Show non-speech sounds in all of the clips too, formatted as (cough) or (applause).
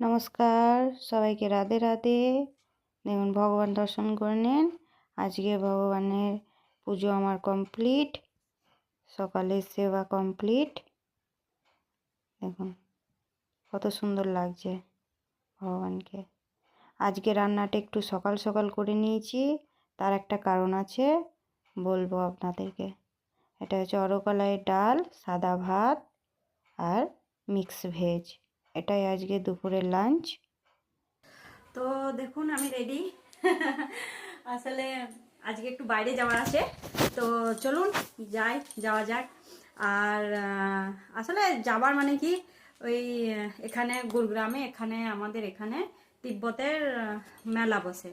নমস্কার, সবাইকে রাধে রাধে। দেখুন, ভগবান দর্শন করে নিন। আজকে ভগবানের পুজো আমার কমপ্লিট সকালের সেবা কমপ্লিট দেখুন, কত সুন্দর লাগছে ভগবানকে। আজকে রান্নাটা একটু সকাল সকাল করে নিয়েছি, তার একটা কারণ আছে, বলব আপনাদেরকে। এটা হচ্ছে অরকলাইয়ের ডাল, সাদা ভাত আর মিক্স ভেজ এটাই আজকে দুপুরের লাঞ্চ তো দেখুন, আমি রেডি (laughs) আসলে আজকে একটু বাইরে যাওয়ার আছে। তো চলুন, যাই, যাওয়া যাক। আর আসলে যাবার মানে কি? ওই, এখানে গুরগ্রামে, এখানে আমাদের এখানে তিব্বতের মেলা বসে।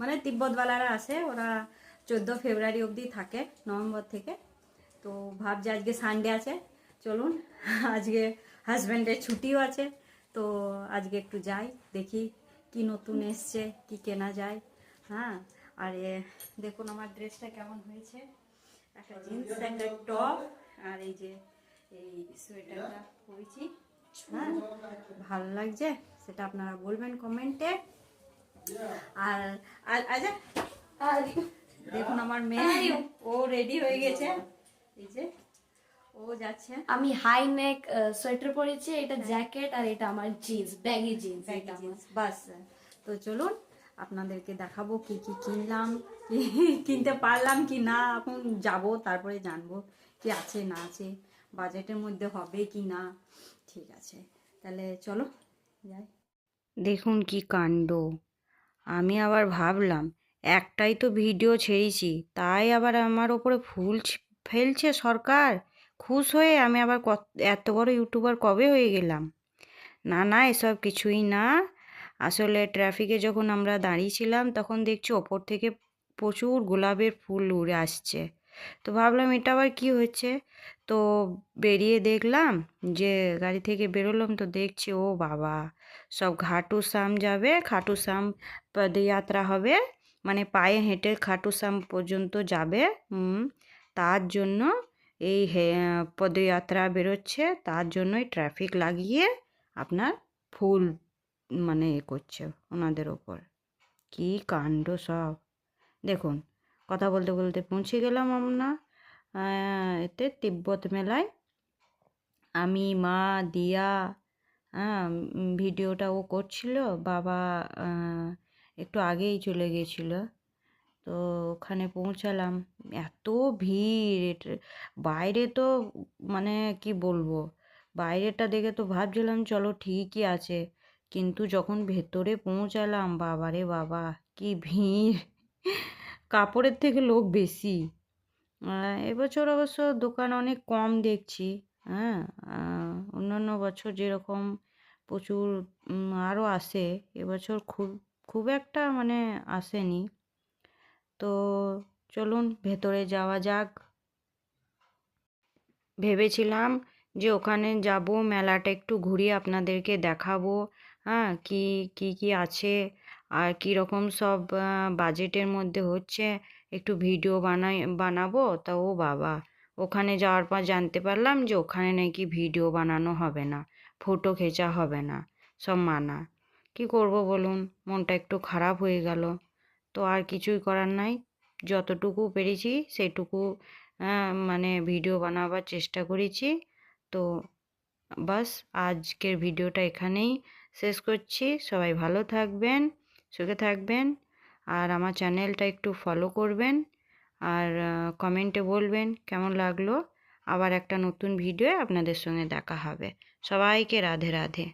মানে তিব্বতওয়ালারা আসে ওরা চোদ্দ ফেব্রুয়ারি অবধি থাকে, নভেম্বর থেকে। তো ভাবছি আজকে সানডে আছে। চলুন, আজকে হাজব্যান্ডের ছুটিও আছে। তো আজকে একটু যাই, দেখি কি নতুন এসছে, কি কেনা যায়। হ্যাঁ আর দেখুন আমার ড্রেসটা কেমন হয়েছে। একটা জিন্স, একটা টপ, আর এই যে, এই সোয়েটারটা পরেছি। হ্যাঁ ভালো লাগছে? সেটা আপনারা বলবেন কমেন্টে। আর আর আচ্ছা দেখুন আমার মেয়ে, ও রেডি হয়ে গেছে। এই যে ও যাচ্ছে। আমি হাই নেক সোয়েটার পরেছি এটা জ্যাকেট আর এটা আমার জিন্স ব্যাগি জিন্স এটা আমার। বাস। তো চলুন আপনাদেরকে দেখাবো কি কি কিনলাম কিনতে পারলাম কি না এখন যাব তারপরে জানব কি আছে না আছে বাজেটের মধ্যে হবে কি না ঠিক আছে। তাহলে চলো যাই। দেখুন কি কাণ্ড। আমি আবার ভাবলাম একটাই তো ভিডিও ছেড়েছি তাই আবার আমার ওপরে ফুল ফেলছে সরকার? খুশ হয়ে আমি আবার এত বড় ইউটিউবার কবে হয়ে গেলাম? না না, এসব কিছুই না। আসলে ট্রাফিকে যখন আমরা দাঁড়িয়েছিলাম, তখন দেখছি ওপর থেকে প্রচুর গোলাপের ফুল উড়ে আসছে। তো ভাবলাম, এটা আবার কি হচ্ছে? তো বেরিয়ে দেখলাম যে গাড়ি থেকে বেরোলাম, তো দেখছি, ও বাবা, সব ঘাটু শ্যাম যাবে, খাটু শ্যাম পদযাত্রা হবে। মানে পায়ে হেঁটে খাটু শ্যাম পর্যন্ত যাবে তার জন্য এই পদযাত্রা বেরোচ্ছে, তার জন্যই ট্রাফিক লাগিয়ে আপনার ফুল মানে এ করছে ওনাদের ওপর। কি কাণ্ড সব। দেখুন, কথা বলতে বলতে পৌঁছে গেলাম আমরা এতে তিব্বত মেলায়। আমি, মা, দিয়া হ্যাঁ ভিডিওটা ও করছিল, বাবা একটু আগেই চলে গেছিল। তো ওখানে পৌঁছালাম। এত ভিড় বাইরে তো মানে কি বলব? বাইরেটা দেখে তো ভাবছিলাম, চলো ঠিকই আছে। কিন্তু যখন ভেতরে পৌঁছালাম, বাবারে বাবা, কি ভিড়! কাপড়ের থেকে লোক বেশি। এবছর অবশ্য দোকান অনেক কম দেখছি হ্যাঁ? অন্যান্য বছর যেরকম প্রচুর আরও আসে, এবছর খুব খুব একটা মানে আসেনি। তো চলুন ভেতরে যাওয়া যাক। ভেবেছিলাম যে ওখানে যাব, মেলাটা একটু ঘুরিয়ে আপনাদেরকে দেখাবো। হ্যাঁ কি কি কি আছে? আর কি রকম সব বাজেটের মধ্যে হচ্ছে? একটু ভিডিও বানাই, বানাবো? তা ও বাবা, ওখানে যাওয়ার পর জানতে পারলাম যে ওখানে নাকি ভিডিও বানানো হবে না, ফটো খেঁচা হবে না, সব মানা। কি করব বলুন? মনটা একটু খারাপ হয়ে গেল। তো আর কিছুই করার নাই। যতটুকু পেরেছি সেটুকু মানে ভিডিও বানাবার চেষ্টা করেছি। তো বাস আজকের ভিডিওটা এখানেই শেষ করছি। সবাই ভালো থাকবেন, সুখে থাকবেন আর আমার চ্যানেলটা একটু ফলো করবেন আর কমেন্টে বলবেন কেমন লাগল। আবার একটা নতুন ভিডিও আপনাদের সঙ্গে দেখা হবে। সবাইকে রাধে রাধে।